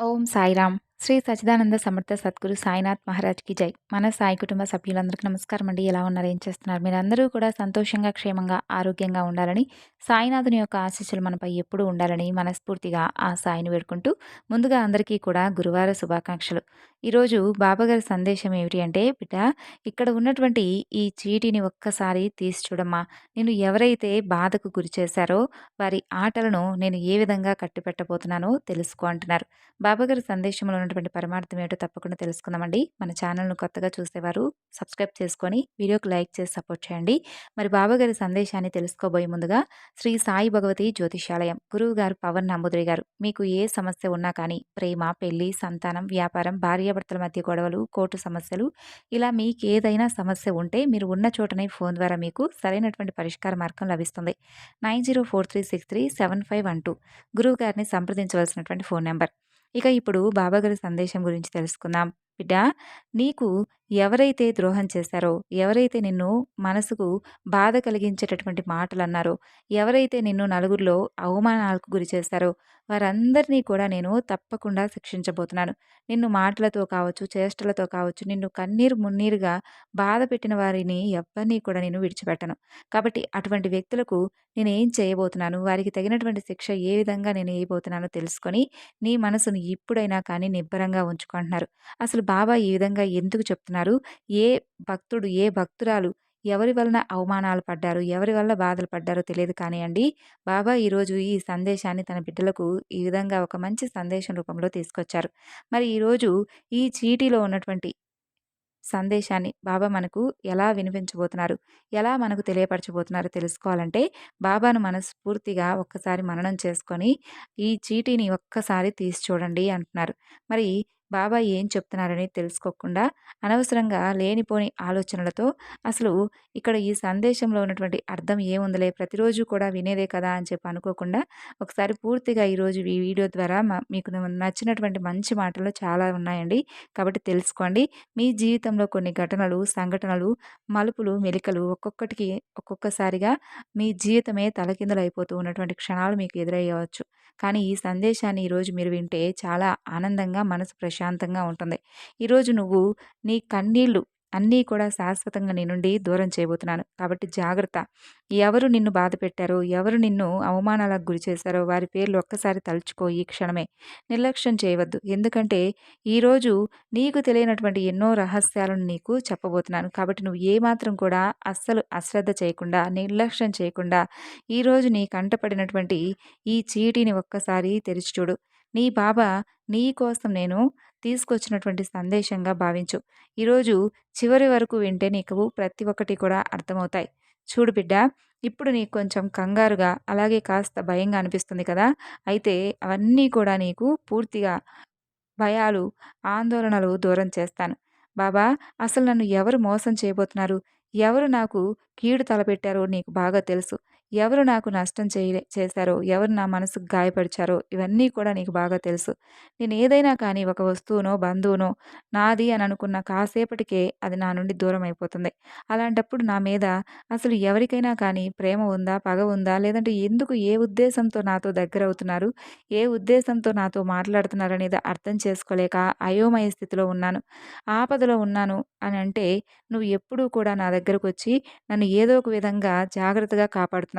ఓం సాయిరామ్ శ్రీ సచిదానంద సమర్థ సద్గురు సాయినాథ్ మహారాజ్కి జై. మన సాయి కుటుంబ సభ్యులందరికీ నమస్కారం అండి ఎలా ఉన్నారు? ఏం చేస్తున్నారు? మీరందరూ కూడా సంతోషంగా క్షేమంగా ఆరోగ్యంగా ఉండాలని సాయినాథుని యొక్క ఆశీస్సులు మనపై ఎప్పుడూ ఉండాలని మనస్ఫూర్తిగా ఆ సాయిని వేడుకుంటూ ముందుగా అందరికీ కూడా గురువార శుభాకాంక్షలు. ఈరోజు బాబాగారి సందేశం ఏమిటి అంటే బిడ్డ ఇక్కడ ఉన్నటువంటి ఈ చీటిని ఒక్కసారి తీసి చూడమ్మా. నేను ఎవరైతే బాధకు గురి చేశారో వారి ఆటలను నేను ఏ విధంగా కట్టిపెట్టబోతున్నానో తెలుసుకో అంటున్నారు. బాబాగారి సందేశంలో ఉన్నటువంటి పరమార్థం ఏమిటో తప్పకుండా తెలుసుకుందామండి. మన ఛానల్ను కొత్తగా చూసేవారు సబ్స్క్రైబ్ చేసుకొని వీడియోకి లైక్ చేసి సపోర్ట్ చేయండి. మరి బాబాగారి సందేశాన్ని తెలుసుకోబోయే ముందుగా శ్రీ సాయి భగవతి జ్యోతిషాలయం గురువు గారు పవన్ నమ్ముద్రి గారు మీకు ఏ సమస్య ఉన్నా కానీ ప్రేమ పెళ్ళి సంతానం వ్యాపారం భార్యాభర్తల మధ్య గొడవలు కోర్టు సమస్యలు ఇలా మీకు ఏదైనా సమస్య ఉంటే మీరు ఉన్న చోటనే ఫోన్ ద్వారా మీకు సరైనటువంటి పరిష్కార మార్గం లభిస్తుంది. Nine zero four three six three seven five one two గురువు గారిని సంప్రదించవలసినటువంటి ఫోన్ నెంబర్. ఇక ఇప్పుడు బాబాగారి సందేశం గురించి తెలుసుకుందాం. బిడ్డ నీకు ఎవరైతే ద్రోహం చేశారో ఎవరైతే నిన్ను మనసుకు బాధ కలిగించేటటువంటి మాటలు అన్నారో ఎవరైతే నిన్ను నలుగురిలో అవమానాలకు గురి చేశారో వారందరినీ కూడా నేను తప్పకుండా శిక్షించబోతున్నాను. నిన్ను మాటలతో కావచ్చు చేష్టలతో కావచ్చు నిన్ను కన్నీరు మున్నీరుగా బాధ పెట్టిన వారిని ఎవ్వరినీ కూడా నేను విడిచిపెట్టను. కాబట్టి అటువంటి వ్యక్తులకు నేను ఏం చేయబోతున్నాను? వారికి తగినటువంటి శిక్ష ఏ విధంగా నేను వేయబోతున్నానో తెలుసుకొని నీ మనసును ఇప్పుడైనా కానీ నిబ్బరంగా ఉంచుకుంటున్నారు. అసలు బాబా ఈ విధంగా ఎందుకు చెప్తున్నారు? ఏ భక్తుడు ఏ భక్తురాలు ఎవరి వలన అవమానాలు పడ్డారు? ఎవరి వల్ల బాధలు పడ్డారో తెలియదు కానివ్వండి బాబా ఈరోజు ఈ సందేశాన్ని తన బిడ్డలకు ఈ విధంగా ఒక మంచి సందేశం రూపంలో తీసుకొచ్చారు. మరి ఈరోజు ఈ చీటీలో ఉన్నటువంటి సందేశాన్ని బాబా మనకు ఎలా వినిపించబోతున్నారు? ఎలా మనకు తెలియపరచబోతున్నారో తెలుసుకోవాలంటే బాబాను మనస్ఫూర్తిగా ఒక్కసారి మననం చేసుకొని ఈ చీటీని ఒక్కసారి తీసి చూడండి అంటున్నారు. మరి బాబా ఏం చెప్తున్నారని తెలుసుకోకుండా అనవసరంగా లేనిపోని ఆలోచనలతో అసలు ఇక్కడ ఈ సందేశంలో ఉన్నటువంటి అర్థం ఏముందిలే ప్రతిరోజు కూడా వినేదే కదా అని చెప్పి అనుకోకుండా ఒకసారి పూర్తిగా ఈరోజు ఈ వీడియో ద్వారా మీకు నచ్చినటువంటి మంచి మాటలు చాలా ఉన్నాయండి. కాబట్టి తెలుసుకోండి. మీ జీవితంలో కొన్ని ఘటనలు సంఘటనలు మలుపులు మెలికలు ఒక్కొక్కటికి ఒక్కొక్కసారిగా మీ జీవితమే తలకిందులు అయిపోతూ ఉన్నటువంటి క్షణాలు మీకు ఎదురయ్యవచ్చు. కానీ ఈ సందేశాన్ని ఈరోజు మీరు వింటే చాలా ఆనందంగా మనసు ప్రశాంతంగా ఉంటుంది. ఈరోజు నువ్వు నీ కన్నీళ్ళు అన్నీ కూడా శాశ్వతంగా నీ నుండి దూరం చేయబోతున్నాను. కాబట్టి జాగ్రత్త. ఎవరు నిన్ను బాధ పెట్టారో ఎవరు నిన్ను అవమానాలకు గురి చేశారో వారి పేర్లు ఒక్కసారి తలుచుకో ఈ క్షణమే. నిర్లక్ష్యం చేయవద్దు. ఎందుకంటే ఈరోజు నీకు తెలియనటువంటి ఎన్నో రహస్యాలను నీకు చెప్పబోతున్నాను. కాబట్టి నువ్వు ఏమాత్రం కూడా అస్సలు అశ్రద్ధ చేయకుండా నిర్లక్ష్యం చేయకుండా ఈరోజు నీ కంటపడినటువంటి ఈ చీటిని ఒక్కసారి తెరిచి చూడు. నీ బాబా నీ కోసం నేను తీసుకొచ్చినటువంటి సందేశంగా భావించు. ఈరోజు చివరి వరకు వింటే నీకు ప్రతి ఒక్కటి కూడా అర్థమవుతాయి. చూడు బిడ్డ ఇప్పుడు నీకు కొంచెం కంగారుగా అలాగే కాస్త భయంగా అనిపిస్తుంది కదా? అయితే అవన్నీ కూడా నీకు పూర్తిగా భయాలు ఆందోళనలు దూరం చేస్తాను. బాబా అసలు నన్ను ఎవరు మోసం చేయబోతున్నారు? ఎవరు నాకు కీడు తలపెట్టారో నీకు బాగా తెలుసు. ఎవరు నాకు నష్టం చేయలే చేశారో ఎవరు నా మనసుకు గాయపరిచారో ఇవన్నీ కూడా నీకు బాగా తెలుసు. నేను ఏదైనా కానీ ఒక వస్తువునో బంధువునో నాది అని అనుకున్న కాసేపటికే అది నా నుండి దూరం అయిపోతుంది. అలాంటప్పుడు నా మీద అసలు ఎవరికైనా కానీ ప్రేమ ఉందా పగ ఉందా లేదంటే ఎందుకు ఏ ఉద్దేశంతో నాతో దగ్గర అవుతున్నారు ఏ ఉద్దేశంతో నాతో మాట్లాడుతున్నారు అనేది అర్థం చేసుకోలేక అయోమయ స్థితిలో ఉన్నాను. ఆపదలో ఉన్నాను అని అంటే నువ్వు ఎప్పుడూ కూడా నా దగ్గరకు వచ్చి నన్ను ఏదో ఒక విధంగా జాగ్రత్తగా కాపాడుతున్నావు.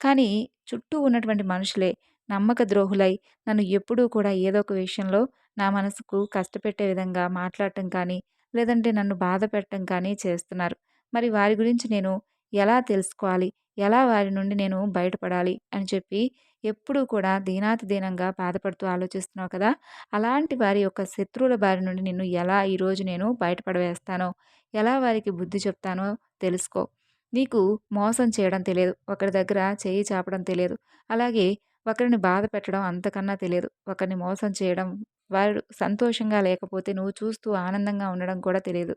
కానీ చుట్టూ ఉన్నటువంటి మనుషులే నమ్మక ద్రోహులై నన్ను ఎప్పుడూ కూడా ఏదో ఒక విషయంలో నా మనసుకు కష్టపెట్టే విధంగా మాట్లాడటం కానీ లేదంటే నన్ను బాధ పెట్టడం కానీ చేస్తున్నారు. మరి వారి గురించి నేను ఎలా తెలుసుకోవాలి? ఎలా వారి నుండి నేను బయటపడాలి? అని చెప్పి ఎప్పుడూ కూడా దీనాతి దీనంగా బాధపడుతూ ఆలోచిస్తున్నావు కదా! అలాంటి వారి యొక్క శత్రువుల బారి నుండి నిన్ను ఎలా ఈరోజు నేను బయటపడవేస్తానో ఎలా వారికి బుద్ధి చెప్తానో తెలుసుకో. నీకు మోసం చేయడం తెలియదు. ఒకరి దగ్గర చేయి చాపడం తెలియదు. అలాగే ఒకరిని బాధ పెట్టడం అంతకన్నా తెలియదు. ఒకరిని మోసం చేయడం వారు సంతోషంగా లేకపోతే నువ్వు చూస్తూ ఆనందంగా ఉండడం కూడా తెలియదు.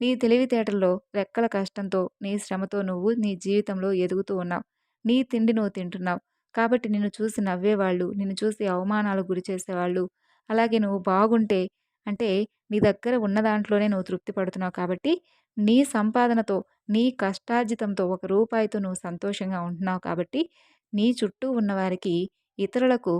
నీ తెలివితేటల్లో రెక్కల కష్టంతో నీ శ్రమతో నువ్వు నీ జీవితంలో ఎదుగుతూ ఉన్నావు. నీ తిండి నువ్వు తింటున్నావు. కాబట్టి నిన్ను చూసి నవ్వేవాళ్ళు నిన్ను చూసి అవమానాలు గురి చేసేవాళ్ళు అలాగే నువ్వు బాగుంటే అంటే నీ దగ్గర ఉన్న దాంట్లోనే నువ్వు తృప్తి పడుతున్నావు కాబట్టి నీ సంపాదనతో నీ కష్టార్జితంతో ఒక రూపాయితో నువ్వు సంతోషంగా ఉంటున్నావు కాబట్టి నీ చుట్టూ ఉన్నవారికి ఇతరులకు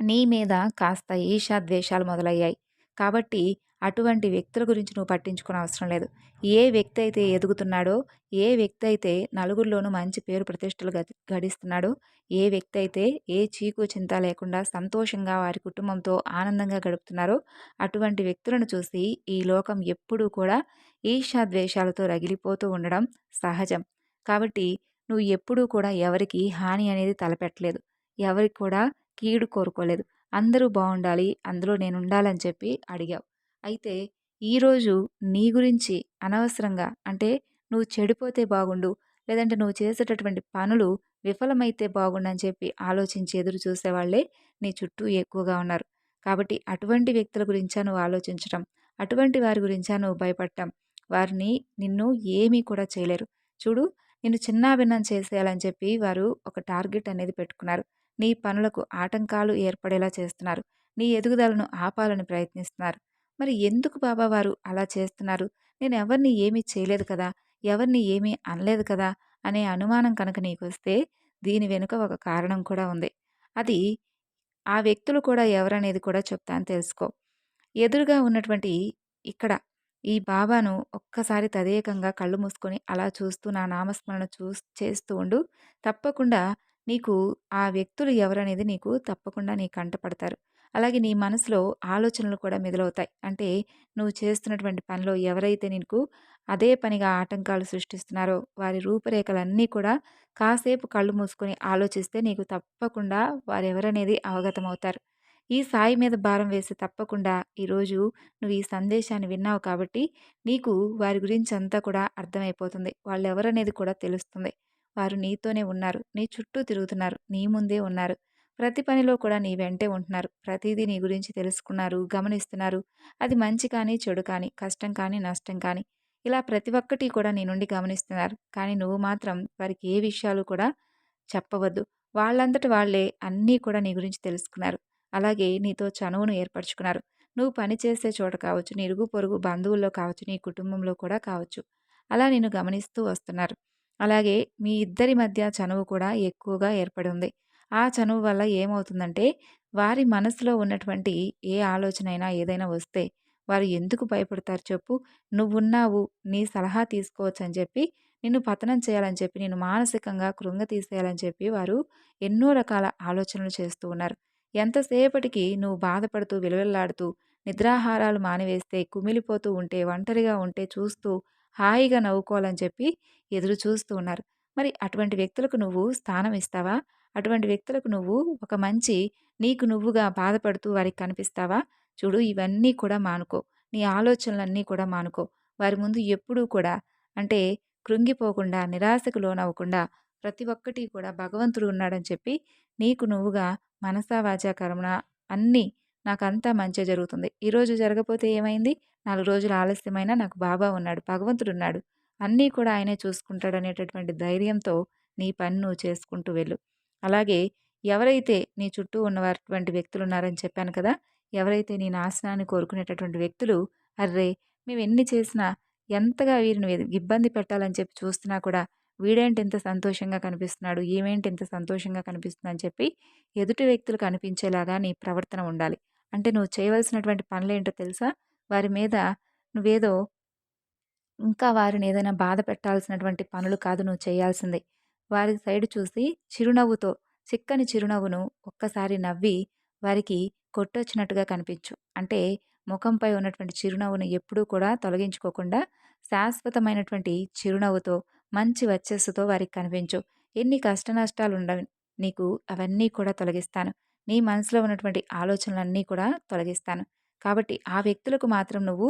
నీ మీద కాస్త ఈర్ష్య, మొదలయ్యాయి. కాబట్టి అటువంటి వ్యక్తుల గురించి నువ్వు పట్టించుకునే అవసరం లేదు. ఏ వ్యక్తి అయితే ఎదుగుతున్నాడో, ఏ వ్యక్తి అయితే నలుగురిలోనూ మంచి పేరు ప్రతిష్టలు గడిస్తున్నాడో, ఏ వ్యక్తి అయితే ఏ చీకు చింత లేకుండా సంతోషంగా వారి కుటుంబంతో ఆనందంగా గడుపుతున్నారో, అటువంటి వ్యక్తులను చూసి ఈ లోకం ఎప్పుడూ కూడా ఈర్షాద్వేషాలతో రగిలిపోతూ ఉండడం సహజం. కాబట్టి నువ్వు ఎప్పుడూ కూడా ఎవరికి హాని అనేది తలపెట్టలేదు. ఎవరికి కూడా కీడు కోరుకోలేదు. అందరూ బాగుండాలి అందులో నేను ఉండాలని చెప్పి అడిగావు. అయితే ఈరోజు నీ గురించి అనవసరంగా అంటే నువ్వు చెడిపోతే బాగుండు లేదంటే నువ్వు చేసేటటువంటి పనులు విఫలమైతే బాగుండని చెప్పి ఆలోచించి ఎదురు చూసేవాళ్ళే నీ చుట్టూ ఎక్కువగా ఉన్నారు. కాబట్టి అటువంటి వ్యక్తుల గురించా నువ్వు ఆలోచించటం, అటువంటి వారి గురించా నువ్వు భయపడటం, వారిని నిన్ను ఏమీ కూడా చేయలేరు. చూడు నిన్ను చిన్నాభిన్నం చేసేయాలని చెప్పి వారు ఒక టార్గెట్ అనేది పెట్టుకున్నారు. నీ పనులకు ఆటంకాలు ఏర్పడేలా చేస్తున్నారు. నీ ఎదుగుదలను ఆపాలని ప్రయత్నిస్తున్నారు. మరి ఎందుకు బాబా వారు అలా చేస్తున్నారు? నేను ఎవరిని ఏమీ చేయలేదు కదా! ఎవరిని ఏమీ అనలేదు కదా! అనే అనుమానం కనుక నీకు వస్తే దీని వెనుక ఒక కారణం కూడా ఉంది. అది ఆ వ్యక్తులు కూడా ఎవరనేది కూడా చెప్తాను తెలుసుకో. ఎదురుగా ఉన్నటువంటి ఇక్కడ ఈ బాబాను ఒక్కసారి తదేకంగా కళ్ళు మూసుకొని అలా చూస్తూ నా నామస్మరణ చూ చేస్తూ ఉండు. తప్పకుండా నీకు ఆ వ్యక్తులు ఎవరనేది నీకు తప్పకుండా నీ కంటపడతారు. అలాగే నీ మనసులో ఆలోచనలు కూడా మెదలవుతాయి అంటే నువ్వు చేస్తున్నటువంటి పనిలో ఎవరైతే నీకు అదే పనిగా ఆటంకాలు సృష్టిస్తున్నారో వారి రూపురేఖలన్నీ కూడా కాసేపు కళ్ళు మూసుకొని ఆలోచిస్తే నీకు తప్పకుండా వారెవరనేది అవగతమవుతారు. ఈ సాయి మీద భారం వేసి తప్పకుండా ఈరోజు నువ్వు ఈ సందేశాన్ని విన్నావు కాబట్టి నీకు వారి గురించి అంతా కూడా అర్థమైపోతుంది. వాళ్ళెవరనేది కూడా తెలుస్తుంది. వారు నీతోనే ఉన్నారు. నీ చుట్టూ తిరుగుతున్నారు. నీ ముందే ఉన్నారు. ప్రతి పనిలో కూడా నీ వెంటే ఉంటున్నారు. ప్రతిదీ నీ గురించి తెలుసుకున్నారు, గమనిస్తున్నారు. అది మంచి కానీ, చెడు కానీ, కష్టం కానీ, నష్టం కానీ ఇలా ప్రతి ఒక్కటి కూడా నీ నుండి గమనిస్తున్నారు. కానీ నువ్వు మాత్రం వారికి ఏ విషయాలు కూడా చెప్పవద్దు. వాళ్ళంతట వాళ్ళే అన్నీ కూడా నీ గురించి తెలుసుకున్నారు. అలాగే నీతో చనువును ఏర్పరచుకున్నారు. నువ్వు పనిచేసే చోట కావచ్చు, నీ ఇరుగు పొరుగు బంధువుల్లో కావచ్చు, నీ కుటుంబంలో కూడా కావచ్చు. అలా నేను గమనిస్తూ వస్తున్నారు. అలాగే మీ ఇద్దరి మధ్య చనువు కూడా ఎక్కువగా ఏర్పడి ఉంది. ఆ చనువు వల్ల ఏమవుతుందంటే వారి మనసులో ఉన్నటువంటి ఏ ఆలోచన అయినా ఏదైనా వస్తే వారు ఎందుకు భయపడతారు చెప్పు. నువ్వున్నావు నీ సలహా తీసుకోవచ్చు అని చెప్పి నిన్ను పతనం చేయాలని చెప్పి నేను మానసికంగా కృంగ తీసేయాలని చెప్పి వారు ఎన్నో రకాల ఆలోచనలు చేస్తూ ఉన్నారు. ఎంతసేపటికి నువ్వు బాధపడుతూ విలువెల్లాడుతూ నిద్రాహారాలు మానివేస్తే కుమిలిపోతూ ఉంటే ఒంటరిగా ఉంటే చూస్తూ హాయిగా నవ్వుకోవాలని చెప్పి ఎదురు చూస్తూ ఉన్నారు. మరి అటువంటి వ్యక్తులకు నువ్వు స్థానం ఇస్తావా? అటువంటి వ్యక్తులకు నువ్వు ఒక మంచి నీకు నువ్వుగా బాధపడుతూ వారికి కనిపిస్తావా? చూడు ఇవన్నీ కూడా మానుకో. నీ ఆలోచనలన్నీ కూడా మానుకో. వారి ముందు ఎప్పుడూ కూడా అంటే కృంగిపోకుండా నిరాశకు లోనవ్వకుండా ప్రతి ఒక్కటి కూడా భగవంతుడు ఉన్నాడని చెప్పి నీకు నువ్వుగా మనసా వాచా కర్మణ అన్నీ నాకంతా మంచి జరుగుతుంది. ఈరోజు జరగపోతే ఏమైంది? నాలుగు రోజులు ఆలస్యమైనా నాకు బాబా ఉన్నాడు భగవంతుడు ఉన్నాడు. అన్నీ కూడా ఆయనే చూసుకుంటాడు అనేటటువంటి ధైర్యంతో నీ పని నువ్వు చేసుకుంటూ వెళ్ళు. అలాగే ఎవరైతే నీ చుట్టూ ఉన్నటువంటి వ్యక్తులు ఉన్నారని చెప్పాను కదా ఎవరైతే నీ నాశనాన్ని కోరుకునేటటువంటి వ్యక్తులు అర్రే మేము ఎన్ని చేసినా ఎంతగా వీరిని ఇబ్బంది పెట్టాలని చెప్పి చూస్తున్నా కూడా వీడేంటి ఇంత సంతోషంగా కనిపిస్తున్నాడు ఏమేంటి ఇంత సంతోషంగా కనిపిస్తుంది అని చెప్పి ఎదుటి వ్యక్తులు కనిపించేలాగా నీ ప్రవర్తన ఉండాలి. అంటే నువ్వు చేయవలసినటువంటి పనులేంటో తెలుసా? వారి మీద నువ్వేదో ఇంకా వారిని ఏదైనా బాధ పెట్టాల్సినటువంటి పనులు కాదు నువ్వు చేయాల్సిందే. వారి సైడ్ చూసి చిరునవ్వుతో చిక్కని చిరునవ్వును ఒక్కసారి నవ్వి వారికి కొట్టొచ్చినట్టుగా కనిపించు. అంటే ముఖంపై ఉన్నటువంటి చిరునవ్వును ఎప్పుడూ కూడా తొలగించుకోకుండా శాశ్వతమైనటువంటి చిరునవ్వుతో మంచి వచ్చస్సుతో వారికి కనిపించు. ఎన్ని కష్ట నష్టాలు ఉండవు నీకు అవన్నీ కూడా తొలగిస్తాను. నీ మనసులో ఉన్నటువంటి ఆలోచనలన్నీ కూడా తొలగిస్తాను. కాబట్టి ఆ వ్యక్తులకు మాత్రం నువ్వు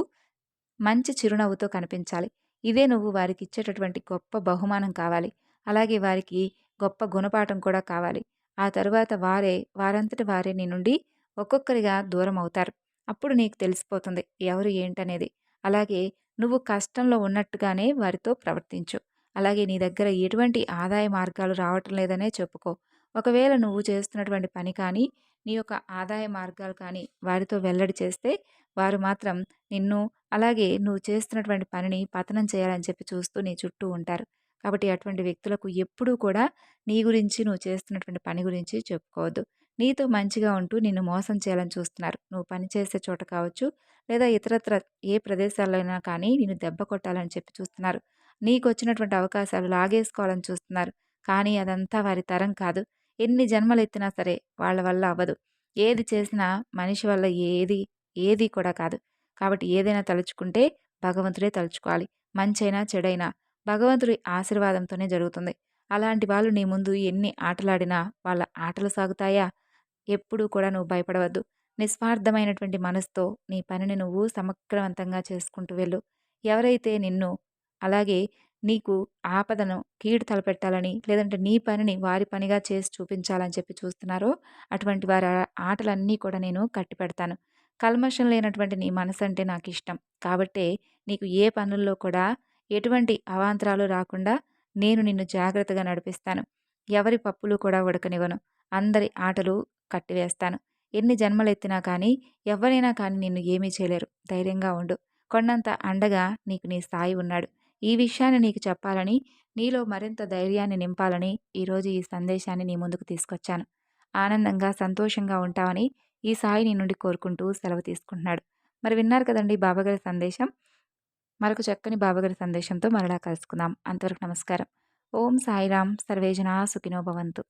మంచి చిరునవ్వుతో కనిపించాలి. ఇదే నువ్వు వారికి ఇచ్చేటటువంటి గొప్ప బహుమానం కావాలి. అలాగే వారికి గొప్ప గుణపాఠం కూడా కావాలి. ఆ తరువాత వారే వారంతటి వారే నీ నుండి ఒక్కొక్కరిగా దూరం అవుతారు. అప్పుడు నీకు తెలిసిపోతుంది ఎవరు ఏంటనేది. అలాగే నువ్వు కష్టంలో ఉన్నట్టుగానే వారితో ప్రవర్తించు. అలాగే నీ దగ్గర ఎటువంటి ఆదాయ మార్గాలు రావటం లేదనే చెప్పుకో. ఒకవేళ నువ్వు చేస్తున్నటువంటి పని కానీ నీ యొక్క ఆదాయ మార్గాలు కానీ వారితో వెల్లడి చేస్తే వారు మాత్రం నిన్ను అలాగే నువ్వు చేస్తున్నటువంటి పనిని పతనం చేయాలని చెప్పి చూస్తూ నీ చుట్టూ ఉంటారు. కాబట్టి అటువంటి వ్యక్తులకు ఎప్పుడూ కూడా నీ గురించి నువ్వు చేస్తున్నటువంటి పని గురించి చెప్పుకోవద్దు. నీతో మంచిగా ఉంటూ నిన్ను మోసం చేయాలని చూస్తున్నారు. నువ్వు పనిచేసే చోట కావచ్చు లేదా ఇతరత్ర ఏ ప్రదేశాల్లో అయినా కానీ నిన్ను దెబ్బ కొట్టాలని చెప్పి చూస్తున్నారు. నీకు వచ్చినటువంటి అవకాశాలు లాగేసుకోవాలని చూస్తున్నారు. కానీ అదంతా వారి తరం కాదు. ఎన్ని జన్మలు ఎత్తినా సరే వాళ్ళ వల్ల అవ్వదు. ఏది చేసినా మనిషి వల్ల ఏది ఏది కూడా కాదు. కాబట్టి ఏదైనా తలుచుకుంటే భగవంతుడే తలుచుకోవాలి. మంచైనా చెడైనా భగవంతుడి ఆశీర్వాదంతోనే జరుగుతుంది. అలాంటి వాళ్ళు నీ ముందు ఎన్ని ఆటలాడినా వాళ్ళ ఆటలు సాగుతాయా? ఎప్పుడూ కూడా నువ్వు భయపడవద్దు. నిస్వార్థమైనటువంటి మనసుతో నీ పనిని నువ్వు సమగ్రవంతంగా చేసుకుంటూ వెళ్ళు. ఎవరైతే నిన్ను అలాగే నీకు ఆపదను కీడు తలపెట్టాలని లేదంటే నీ పనిని వారి పనిగా చేసి చూపించాలని చెప్పి చూస్తున్నారో అటువంటి వారి ఆటలన్నీ కూడా నేను కట్టి పెడతాను కల్మషం లేనటువంటి నీ మనసు అంటే నాకు ఇష్టం. కాబట్టే నీకు ఏ పనుల్లో కూడా ఎటువంటి అవాంతరాలు రాకుండా నేను నిన్ను జాగ్రత్తగా నడిపిస్తాను. ఎవరి పప్పులు కూడా ఉడకనివ్వను. అందరి ఆటలు కట్టివేస్తాను. ఎన్ని జన్మలెత్తినా కానీ ఎవరైనా కానీ నిన్ను ఏమీ చేయలేరు. ధైర్యంగా ఉండు. కొండంత అండగా నీకు నీ స్థాయి ఉన్నాడు. ఈ విషయాన్ని నీకు చెప్పాలని నీలో మరింత ధైర్యాన్ని నింపాలని ఈరోజు ఈ సందేశాన్ని నీ ముందుకు తీసుకొచ్చాను. ఆనందంగా సంతోషంగా ఉంటావని ఈ సాయి నీ నుండి కోరుకుంటూ సెలవు తీసుకుంటున్నాడు. మరి విన్నారు కదండి బాబాగారి సందేశం? మరొక చక్కని బాబాగారి సందేశంతో మరలా కలుసుకుందాం. అంతవరకు నమస్కారం. ఓం సాయిరామ్ సర్వేజనా సుఖినో భవంతు.